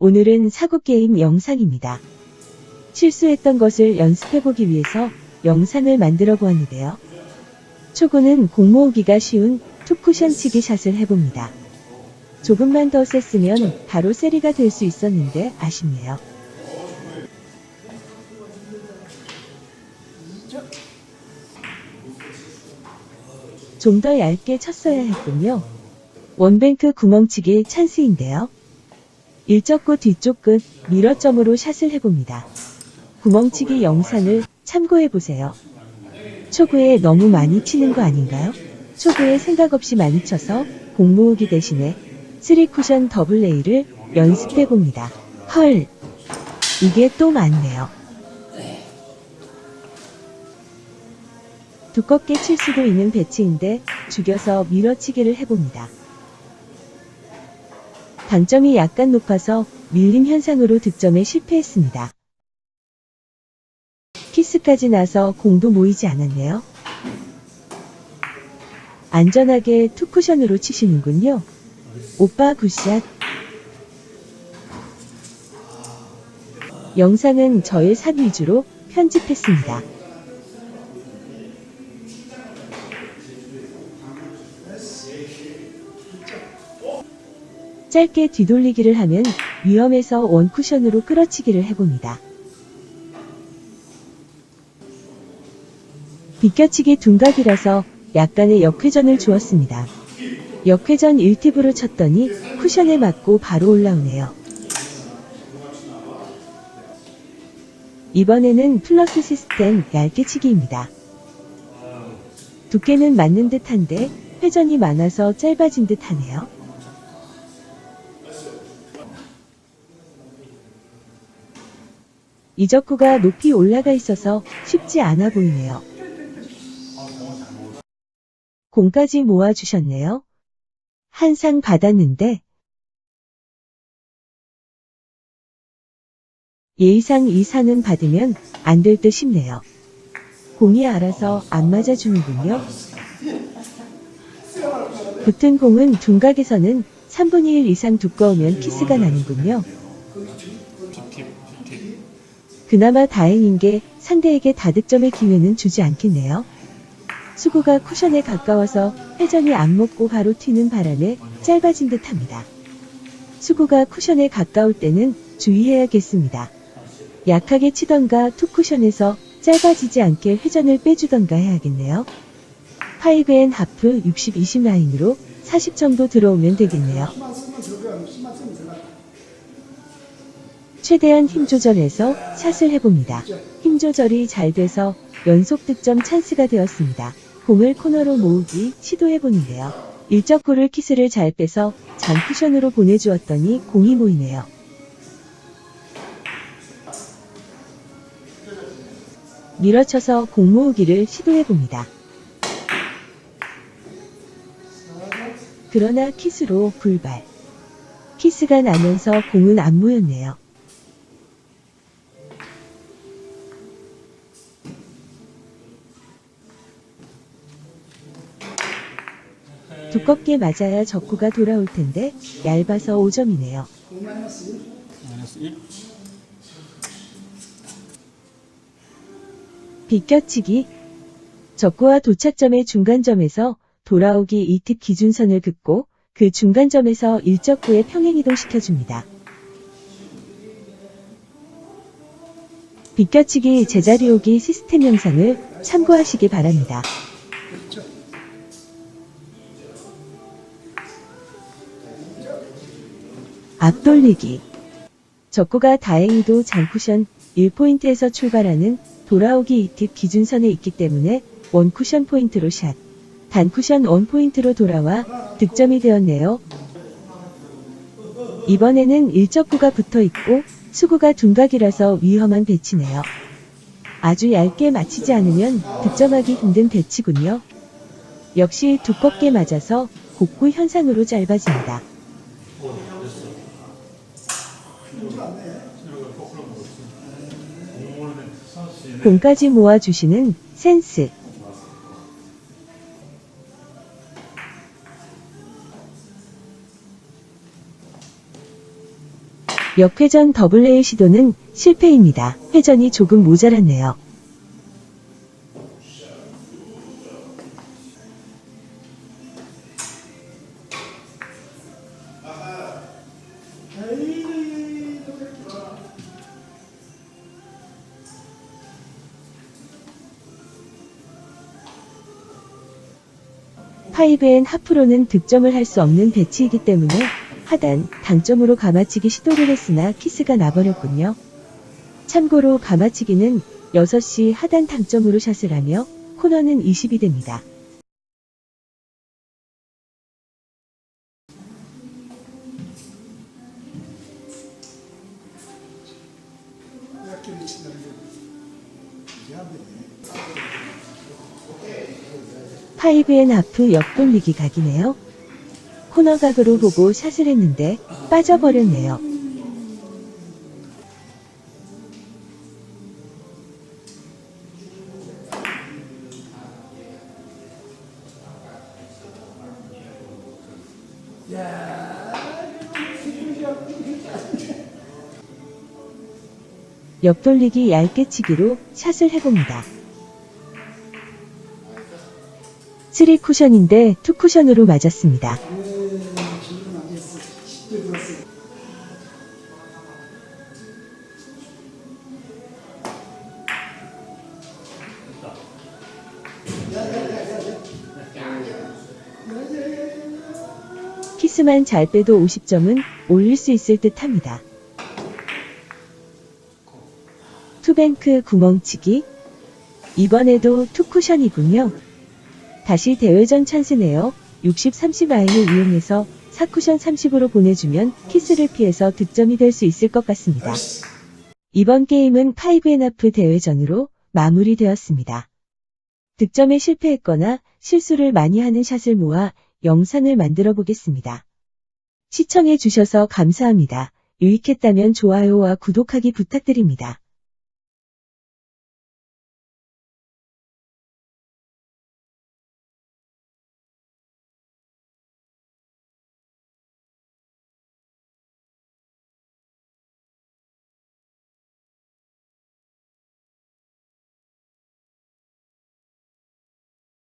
오늘은 사고게임 영상입니다. 실수했던 것을 연습해보기 위해서 영상을 만들어 보았는데요. 초구는 공 모으기가 쉬운 투쿠션 치기 샷을 해봅니다. 조금만 더 셌으면 바로 세리가 될 수 있었는데 아쉽네요. 좀 더 얇게 쳤어야 했군요. 원뱅크 구멍치기 찬스인데요. 일적구 뒤쪽 끝 미러점으로 샷을 해봅니다. 구멍치기 영상을 참고해보세요. 초구에 너무 많이 치는 거 아닌가요? 초구에 생각 없이 많이 쳐서 공 모으기 대신에 3쿠션 더블 레이를 연습해봅니다. 헐! 이게 또 많네요. 두껍게 칠 수도 있는 배치인데 죽여서 밀어치기를 해봅니다. 단점이 약간 높아서 밀림 현상으로 득점에 실패했습니다. 키스까지 나서 공도 모이지 않았네요. 안전하게 투쿠션으로 치시는군요. 오빠 굿샷. 영상은 저의 샷 위주로 편집했습니다. 짧게 뒤돌리기를 하면 위험해서 원쿠션으로 끌어치기를 해봅니다. 비껴치기 둔각이라서 약간의 역회전을 주었습니다. 역회전 1팁으로 쳤더니 쿠션에 맞고 바로 올라오네요. 이번에는 플러스 시스템 얇게 치기입니다. 두께는 맞는 듯한데 회전이 많아서 짧아진 듯하네요. 이적구가 높이 올라가 있어서 쉽지 않아 보이네요. 공까지 모아주셨네요. 한 상 받았는데 예의상 이 상은 받으면 안 될 듯 싶네요. 공이 알아서 안 맞아주는군요. 붙은 공은 둔각에서는 3분의 1 이상 두꺼우면 키스가 나는군요. 그나마 다행인 게 상대에게 다득점의 기회는 주지 않겠네요. 수구가 쿠션에 가까워서 회전이 안 먹고 바로 튀는 바람에 짧아진 듯 합니다. 수구가 쿠션에 가까울 때는 주의해야겠습니다. 약하게 치던가 투 쿠션에서 짧아지지 않게 회전을 빼주던가 해야겠네요. 5앤 하프 60-20 라인으로 40 정도 들어오면 되겠네요. 최대한 힘 조절해서 샷을 해봅니다. 힘 조절이 잘 돼서 연속 득점 찬스가 되었습니다. 공을 코너로 모으기 시도해보는데요. 일적구를 키스를 잘 빼서 잔쿠션으로 보내주었더니 공이 모이네요. 밀어쳐서 공 모으기를 시도해봅니다. 그러나 키스로 불발. 키스가 나면서 공은 안 모였네요. 두껍게 맞아야 적구가 돌아올 텐데 얇아서 5점이네요. 마이너스 1. 비껴치기. 적구와 도착점의 중간점에서 돌아오기 2팁 기준선을 긋고 그 중간점에서 일적구에 평행이동 시켜줍니다. 비껴치기 제자리 오기 시스템 영상을 참고하시기 바랍니다. 앞돌리기. 적구가 다행히도 장쿠션 1포인트에서 출발하는 돌아오기 2팁 기준선에 있기 때문에 원쿠션 포인트로 샷. 단쿠션 원포인트로 돌아와 득점이 되었네요. 이번에는 일적구가 붙어 있고 수구가 둔각이라서 위험한 배치네요. 아주 얇게 맞히지 않으면 득점하기 힘든 배치군요. 역시 두껍게 맞아서 곡구 현상으로 짧아집니다. 공까지 모아주시는 센스. 역회전 더블레이 시도는 실패입니다. 회전이 조금 모자랐네요. 파이브앤 하프로는 득점을 할 수 없는 배치이기 때문에 하단, 당점으로 가마치기 시도를 했으나 키스가 나버렸군요. 참고로 가마치기는 6시 하단 당점으로 샷을 하며 코너는 20이 됩니다. 이렇게 미친다는 게 이게 안 되네. 파이브앤 하프 옆돌리기 각이네요. 코너 각으로 보고 샷을 했는데 빠져버렸네요. 옆돌리기 얇게 치기로 샷을 해봅니다. 3 쿠션인데 2 쿠션으로 맞았습니다. 에, 지금 안 됐어. 10대 들었어. 키스만 잘 빼도 50점은 올릴 수 있을 듯 합니다. 투뱅크 구멍치기. 이번에도 투쿠션이군요. 다시 대회전 찬스네요. 60, 30 아인을 이용해서 4쿠션 30으로 보내주면 키스를 피해서 득점이 될 수 있을 것 같습니다. 이번 게임은 5앤하프 대회전으로 마무리되었습니다. 득점에 실패했거나 실수를 많이 하는 샷을 모아 영상을 만들어 보겠습니다. 시청해 주셔서 감사합니다. 유익했다면 좋아요와 구독하기 부탁드립니다.